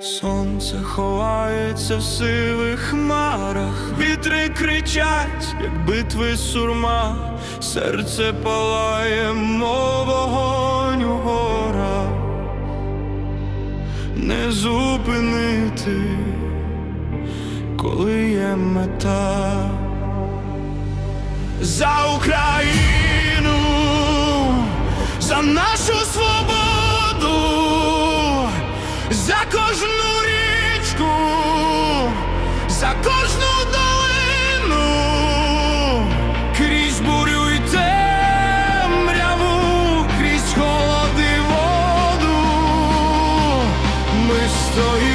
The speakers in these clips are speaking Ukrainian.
Сонце ховається в сивих хмарах, вітри кричать, як битви сурма, серце палає, мов вогонь у горах, не зупинити, коли є мета. За Україну, за нашу свободу, кожну річку, за кожну долину, крізь бурю й темряву, крізь холоди воду, ми стоїмо.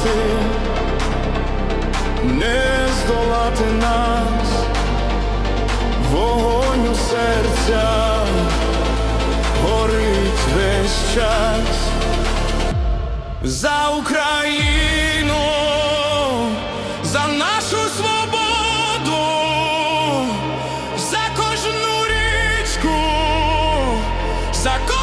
здолати, не здолати нас, вогонь у серця горить весь час за Україну, за нашу свободу, за кожну річку, за кожну.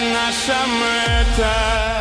наша мета.